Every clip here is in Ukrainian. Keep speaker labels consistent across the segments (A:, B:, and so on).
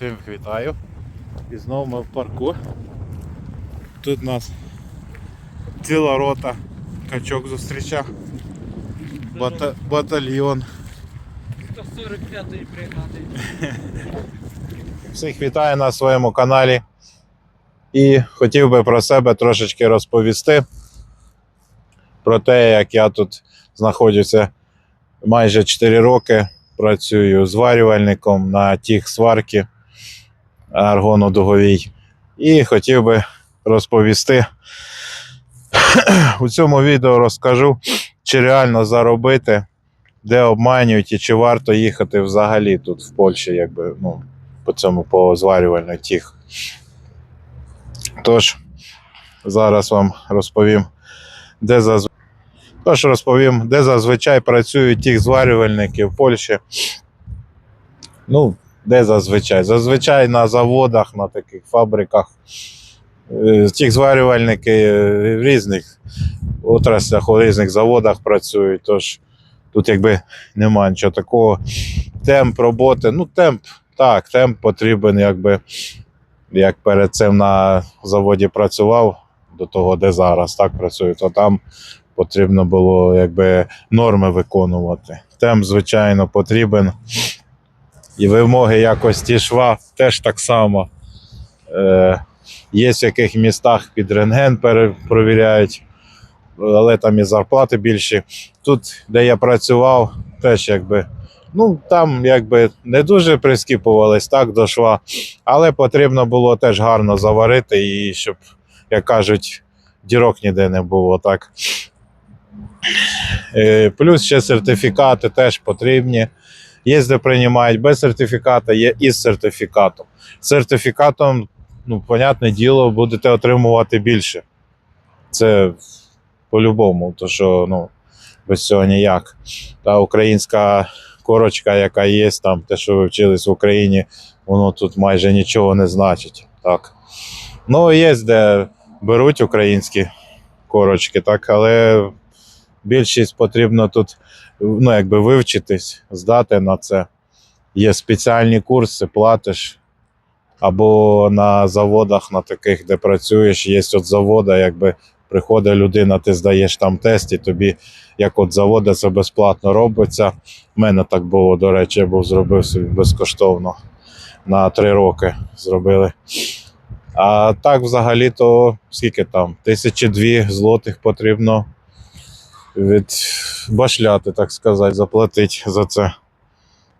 A: Всім вітаю. І знову ми в парку. Тут нас ціла рота качок зустрічав. Бата... Батальйон.
B: 145-ї бригади.
A: Всіх вітаю на своєму каналі. І хотів би про себе трошечки розповісти. Про те, як я тут знаходжуся майже 4 роки. Працюю зварювальником на тих сварки аргонодуговій. І хотів би розповісти. У цьому відео розкажу, чи реально заробити, де обманюють і чи варто їхати взагалі тут в Польщі, якби, ну, по цьому по зварювальних тих. Тож, зараз вам розповім, де зазвичай. Тож розповім, де зазвичай працюють ті зварювальники в Польщі. Ну, де зазвичай? Зазвичай на заводах, на таких фабриках. Е, Ті зварювальники е, в різних отраслях, у різних заводах працюють. Тож тут якби нема нічого такого. Темп роботи, ну темп, так, темп потрібен, якби як перед цим на заводі працював, до того, де зараз так працюю, то там потрібно було якби норми виконувати. Темп, звичайно, потрібен. І вимоги якості шва теж так само. Е, є в яких містах під рентген перепровіряють, але там і зарплати більші. Тут, де я працював, теж якби. Ну, там якби не дуже прискіпувались так до шва, але потрібно було теж гарно заварити і щоб, як кажуть, дірок ніде не було так. Е, Плюс ще сертифікати теж потрібні. Де приймають без сертифіката, є із сертифікатом. З сертифікатом, ну, понятне діло, будете отримувати більше. Це по-любому, то що ну, без цього ніяк. Та українська корочка, яка є, там, те, що ви вчились в Україні, воно тут майже нічого не значить. Так. Ну, є, де беруть українські корочки, так, але більшість потрібно тут ну, якби вивчитись, здати на це. Є спеціальні курси, платиш. Або на заводах, на таких, де працюєш, є от завода, якби приходить людина, ти здаєш там тест, і тобі, як от завода, це безплатно робиться. У мене так було, до речі, я був зробив собі безкоштовно на три роки зробили. А так, взагалі, то скільки там? Тисячі дві злотих потрібно від башляти, так сказати, заплатити за це.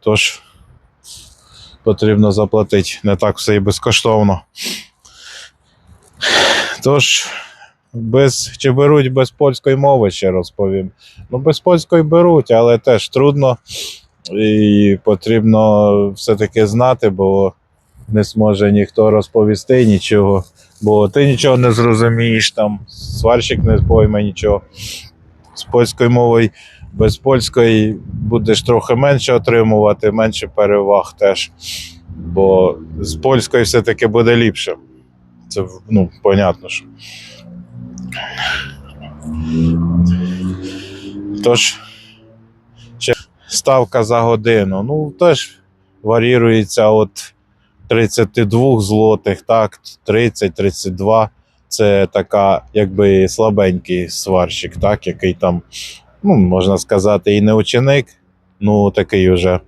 A: Тож потрібно заплатити не так все і безкоштовно. Тож, без, чи беруть без польської мови, ще розповім. Ну, без польської беруть, але теж трудно. І потрібно все-таки знати, бо не зможе ніхто розповісти нічого. Бо ти нічого не зрозумієш, там сварщик не пойме нічого. З польською мовою, без польської будеш трохи менше отримувати, менше переваг теж. Бо з польською все-таки буде ліпше. Це ну, понятно. що. Тож, ще ставка за годину. Ну, теж варіюється від 32 злотих, так, 30-32. Це така, якби слабенький сварщик, так, який там, ну, можна сказати, і не ученик, ну такий уже,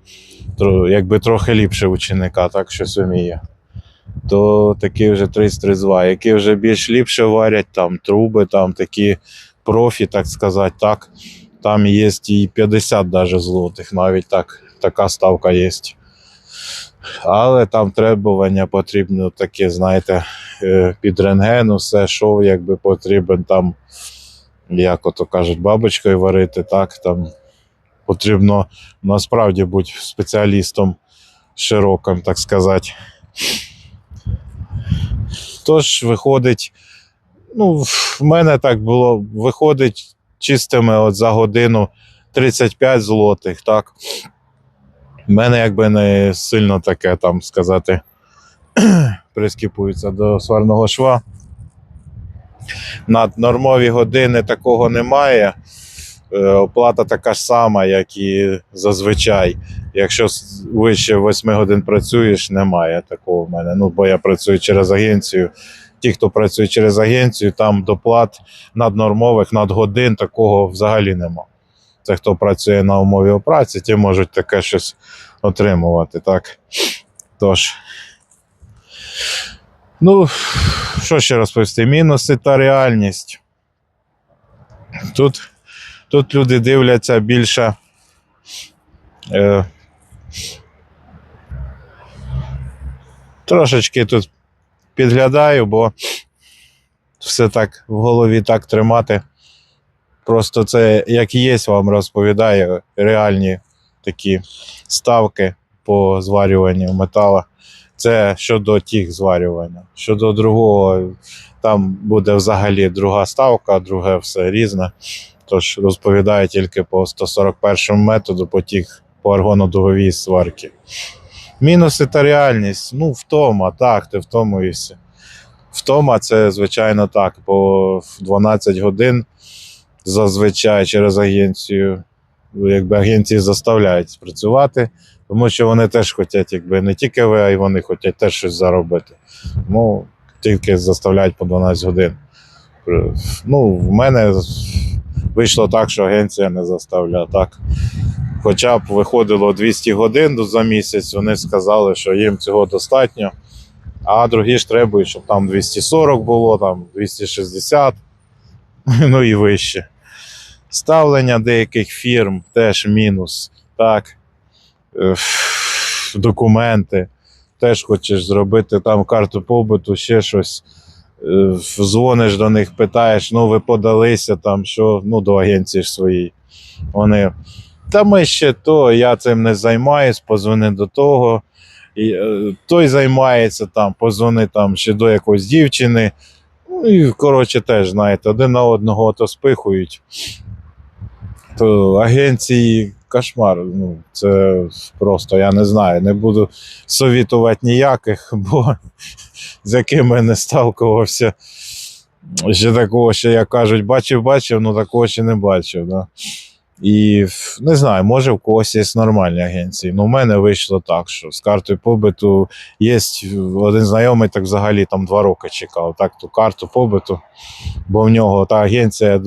A: якби трохи ліпше ученика, так, щось вміє. То такий вже 30-32, які вже більш ліпше варять, там труби, там такі профі, так сказати, так. Там є і 50 даже злотих, навіть так, така ставка є. Але там требування потрібно таке, знаєте, під рентген, все, що якби потрібен там, як ото кажуть, бабочкою варити, так, там потрібно насправді бути спеціалістом широким, так сказати. Тож виходить, ну, в мене так було, виходить чистими от за годину 35 злотих, так. У мене якби не сильно таке, там сказати, прискіпується до сварного шва. На нормові години такого немає. Е, Оплата така ж сама, як і зазвичай. Якщо вище 8 годин працюєш, немає такого в мене. Ну, бо я працюю через агенцію. Ті, хто працює через агенцію, там доплат наднормових, надгодин такого взагалі нема. Це хто працює на умові праці, ті можуть таке щось отримувати. Так. Тож. Ну, що ще розповісти? Мінуси та реальність. Тут, тут люди дивляться більше. Е, трошечки тут підглядаю, бо все так в голові так тримати. Просто це як є, вам розповідаю реальні такі ставки по зварюванню метала. Це щодо тих зварювання. Щодо другого, там буде взагалі друга ставка, друге все різне. Тож розповідаю тільки по 141 методу, по тих по аргонодуговій сварки. Мінуси та реальність. Ну, втома, так, ти втомуєшся. Втома це, звичайно, так, по 12 годин зазвичай через агенцію. Якби агенції заставляють працювати, тому що вони теж хочуть, якби не тільки ви, а й вони хочуть теж щось заробити. Тому тільки заставляють по 12 годин. Ну, в мене вийшло так, що агенція не заставляє. Так. Хоча б виходило 200 годин за місяць, вони сказали, що їм цього достатньо. А другі ж требують, щоб там 240 було, там 260, ну і вище. Ставлення деяких фірм теж мінус. Так. Е, Документи. Теж хочеш зробити там карту побуту, ще щось. Е, Дзвониш до них, питаєш, ну ви подалися там, що ну, до агенції ж своїй. Вони. Та ми ще то, я цим не займаюсь, позвони до того. І, е, той займається там, позвони там ще до якоїсь дівчини. Ну і, коротше, теж, знаєте, один на одного то спихують. То агенції кошмар. Ну, це просто я не знаю. Не буду совітувати ніяких, бо з якими не сталкувався. Ще такого, ще як кажуть, бачив, бачив, ну такого ще не бачив. Да? І не знаю, може в когось є нормальні агенції. Ну, у мене вийшло так, що з картою побиту є один знайомий, так взагалі там два роки чекав. Так, ту карту побиту, бо в нього та агенція.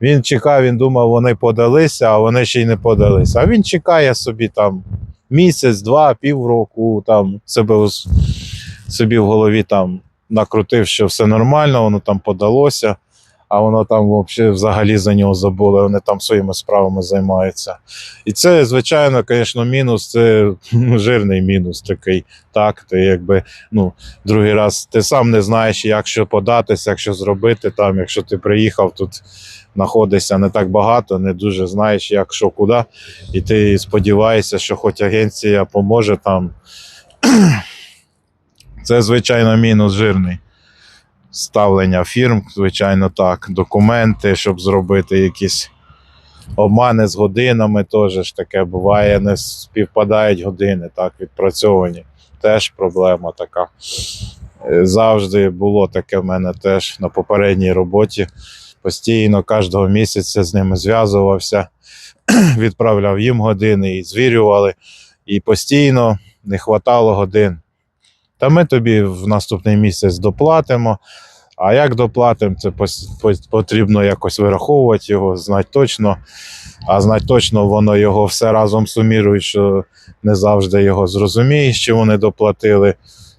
A: Він чекав, він думав, вони подалися, а вони ще й не подалися. А він чекає собі там місяць, два, півроку, там себе собі в голові там накрутив, що все нормально, воно там подалося а воно там взагалі за нього забули, вони там своїми справами займаються. І це, звичайно, звісно, мінус, це ну, жирний мінус такий. Так, ти якби ну, другий раз ти сам не знаєш, як що податися, як що зробити там, якщо ти приїхав тут. Знаходишся не так багато, не дуже знаєш, як що куди, і ти сподіваєшся, що хоч агенція поможе там. Це, звичайно, мінус жирний ставлення фірм, звичайно, так. Документи, щоб зробити якісь обмани з годинами, теж ж таке буває, не співпадають години, так, відпрацьовані. Теж проблема така. Е, Завжди було таке в мене теж на попередній роботі. Постійно кожного місяця з ними зв'язувався, відправляв їм години і звірювали. І постійно не вистачало годин. Та ми тобі в наступний місяць доплатимо. А як доплатимо, це потрібно якось вираховувати його, знати точно. А знати точно воно його все разом сумірують, що не завжди його зрозумієш, чи вони доплатили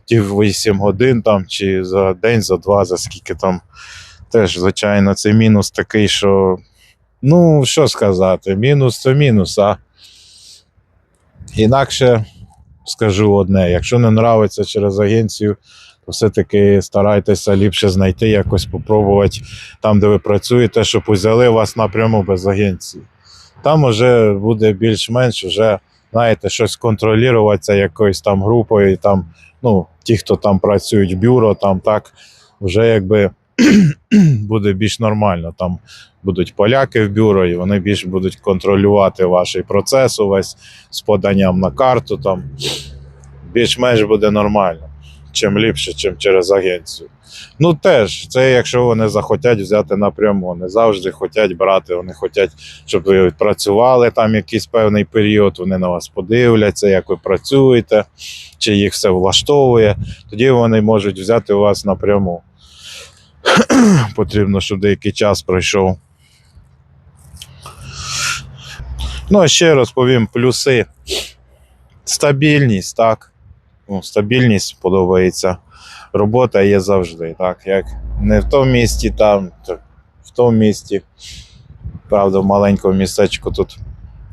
A: ті 8 годин там, чи за день, за два, за скільки там. Теж, звичайно, це мінус такий, що. Ну, що сказати, мінус це мінус, а інакше скажу одне: якщо не нравиться через агенцію, то все-таки старайтеся ліпше знайти, якось попробувати там, де ви працюєте, щоб взяли вас напряму без агенції. Там вже буде більш-менш вже, знаєте, щось контролюватися якоюсь там групою, там, ну, ті, хто там працюють бюро, там так, вже якби буде більш нормально. Там будуть поляки в бюро, і вони більш будуть контролювати ваш процес увесь з поданням на карту. Там більш-менш буде нормально. чим ліпше, чим через агенцію. Ну теж, це якщо вони захотять взяти напряму, не завжди хочуть брати, вони хочуть, щоб ви відпрацювали там якийсь певний період, вони на вас подивляться, як ви працюєте, чи їх все влаштовує. Тоді вони можуть взяти у вас напряму. Потрібно, щоб деякий час пройшов. Ну, а ще розповім плюси. Стабільність, так. Ну, стабільність подобається. Робота є завжди, так. Як не в тому місті, там, так в тому місті. Правда, в маленькому містечку тут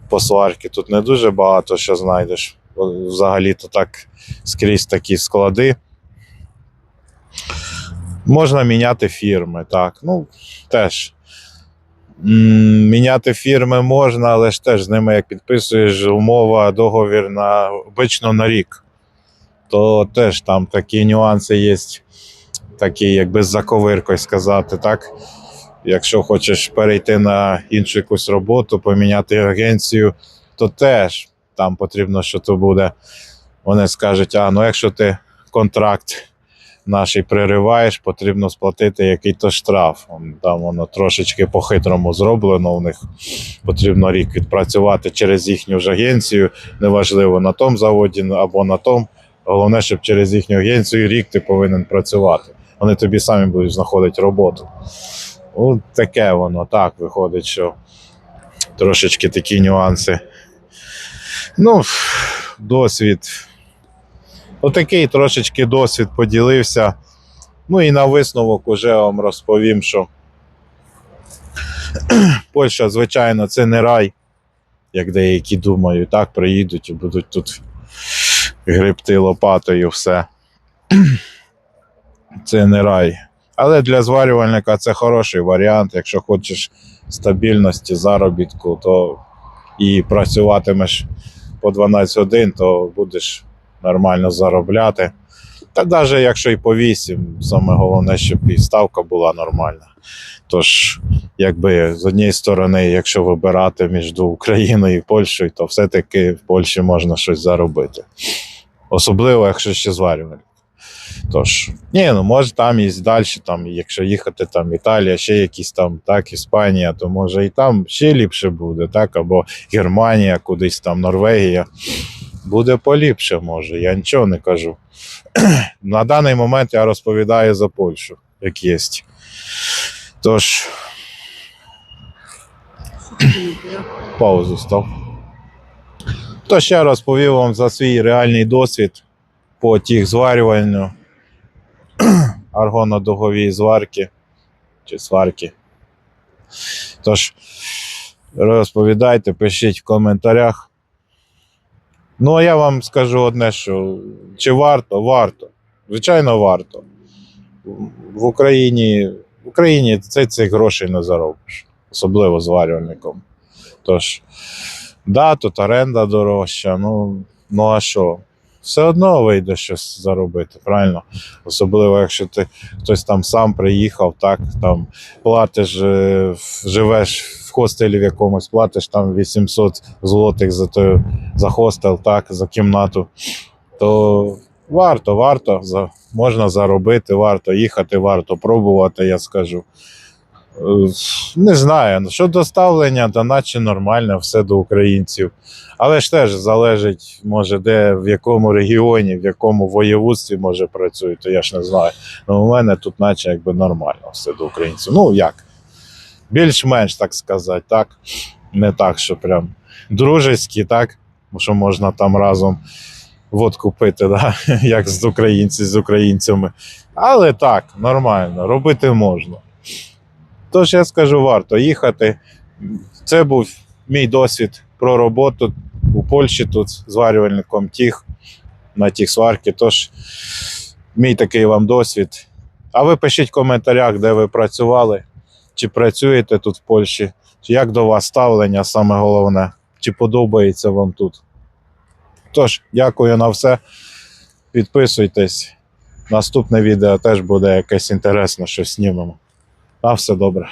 A: по сварки тут не дуже багато що знайдеш. Взагалі-то так скрізь такі склади. Можна міняти фірми, так. Ну, теж. Міняти фірми можна, але ж теж з ними, як підписуєш умова, договір на обично на рік, то теж там такі нюанси є, такі, якби з заковиркою сказати, так. Якщо хочеш перейти на іншу якусь роботу, поміняти агенцію, то теж там потрібно, що то буде. Вони скажуть, а ну якщо ти контракт наш пририваєш, потрібно сплатити який-то штраф. Там воно трошечки по-хитрому зроблено. У них потрібно рік відпрацювати через їхню ж агенцію. Неважливо на тому заводі або на тому. Головне, щоб через їхню агенцію рік ти повинен працювати. Вони тобі самі будуть знаходити роботу. От таке воно так виходить, що трошечки такі нюанси. Ну, досвід. Отакий трошечки досвід поділився. Ну і на висновок уже вам розповім, що Польща, звичайно, це не рай, як деякі думають, так, приїдуть і будуть тут гребти лопатою все. Це не рай. Але для зварювальника це хороший варіант. Якщо хочеш стабільності, заробітку, то і працюватимеш по 12 годин, то будеш нормально заробляти. Та навіть якщо і по 8, саме головне, щоб і ставка була нормальна. Тож, якби з однієї сторони, якщо вибирати між Україною і Польщею, то все-таки в Польщі можна щось заробити. Особливо, якщо ще зварювальник. Тож, ні, ну може там і далі, там, якщо їхати там Італія, ще якісь там, так, Іспанія, то може і там ще ліпше буде, так, або Германія, кудись там, Норвегія. Буде поліпше, може, я нічого не кажу. На даний момент я розповідаю за Польщу, як є. Тож, паузу став. Тож я розповів вам за свій реальний досвід по тих зварювальню аргонодуговій зварки чи сварки. Тож, розповідайте, пишіть в коментарях. Ну, а я вам скажу одне, що чи варто? Варто. Звичайно, варто. В Україні, в Україні цей цих грошей не заробиш, особливо зварювальником. Тож, да, тут оренда дорожча, ну, ну а що? Все одно вийде щось заробити, правильно? Особливо, якщо ти хтось там сам приїхав, так там платиш, е, живеш в хостелі в якомусь, платиш там 800 злотих за той, за хостел, так, за кімнату, то варто, варто, можна заробити, варто їхати, варто пробувати, я скажу. Е, Не знаю, ну, що доставлення, то наче нормально, все до українців. Але ж теж залежить, може, де, в якому регіоні, в якому воєводстві може працює, то я ж не знаю. Ну, у мене тут, наче якби нормально все до українців. Ну, як? Більш-менш, так сказати, так. Не так, що прям дружеські, так? Що можна там разом водку пити, да? як з українці з українцями. Але так, нормально, робити можна. Тож я скажу, варто їхати. Це був мій досвід про роботу у Польщі тут зварювальником тіг на тіг сварки. Тож мій такий вам досвід. А ви пишіть в коментарях, де ви працювали, чи працюєте тут в Польщі, чи як до вас ставлення, саме головне, чи подобається вам тут. Тож, дякую на все. Підписуйтесь. Наступне відео теж буде якесь інтересне, що знімемо. А все добре.